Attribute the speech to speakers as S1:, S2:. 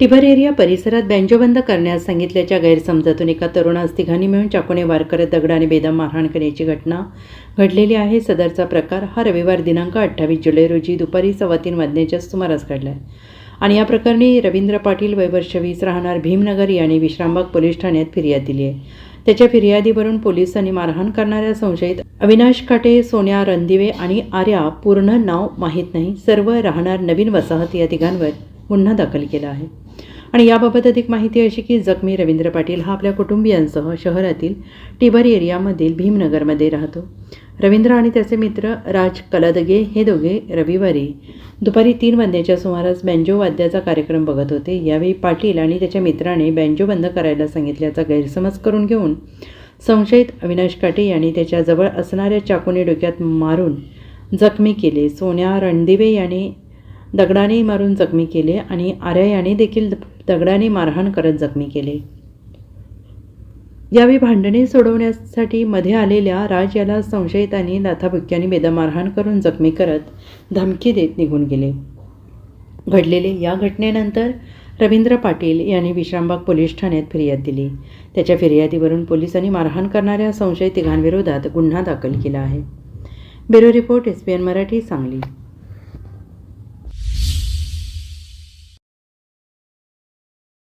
S1: टिबर area परिसरात बँजोबंद करण्यास सांगितल्याच्या गैरसमजातून एका तरुणास तिघांनी मिळून चाकूने वार करत दगडाने बेदम मारहाण करण्याची घटना घडलेली आहे. सदरचा प्रकार हा रविवार दिनांक अठ्ठावीस जुलै रोजी दुपारी सव्वा तीन वाजण्याच्या सुमारास घडला आहे आणि या प्रकरणी रवींद्र पाटील वयवर्ष वीस राहणार भीमनगर यांनी विश्रामबाग पोलीस ठाण्यात फिर्याद दिली आहे. त्याच्या फिर्यादीवरून पोलिसांनी मारहाण करणाऱ्या संशयित अविनाश काटे सोन्या रणदिवे आणि आर्या पूर्ण नाव माहीत नाही. सर्व राहणार नवीन वसाहत या तिघांवर गुन्हा दाखल केला आहे. आणि याबाबत अधिक माहिती अशी की जखमी रवींद्र पाटील हा आपल्या कुटुंबियांसह शहरातील टिबर एरियामधील भीमनगरमध्ये राहतो. रवींद्र आणि त्याचे मित्र राज कलदगे हे दोघे रविवारी दुपारी तीन वाजण्याच्या सुमारास बँजो वाद्याचा कार्यक्रम बघत होते. यावेळी पाटील आणि त्याच्या मित्राने बँजो बंद करायला सांगितल्याचा गैरसमज करून घेऊन संशयित अविनाश काटे यांनी त्याच्याजवळ असणाऱ्या चाकूने डोक्यात मारून जखमी केले. सोन्या रणदिवे याने दगडाने मारून जखमी केले आणि आर्या याने देखील दगडाने मारहाण करत जखमी केले. यावेळी भांडणे सोडवण्यासाठी मध्ये आलेल्या राज याला संशयितांनी लाथाबुक्क्यांनी बेदमारहाण करून जखमी करत धमकी देत निघून गेले. घडलेले या घटनेनंतर रवींद्र पाटील यांनी विश्रामबाग पोलीस ठाण्यात फिर्याद दिली. त्याच्या फिर्यादीवरून पोलिसांनी मारहाण करणाऱ्या संशयित तिघांविरोधात गुन्हा दाखल केला आहे. Bureau report S P N Marathi Sangli.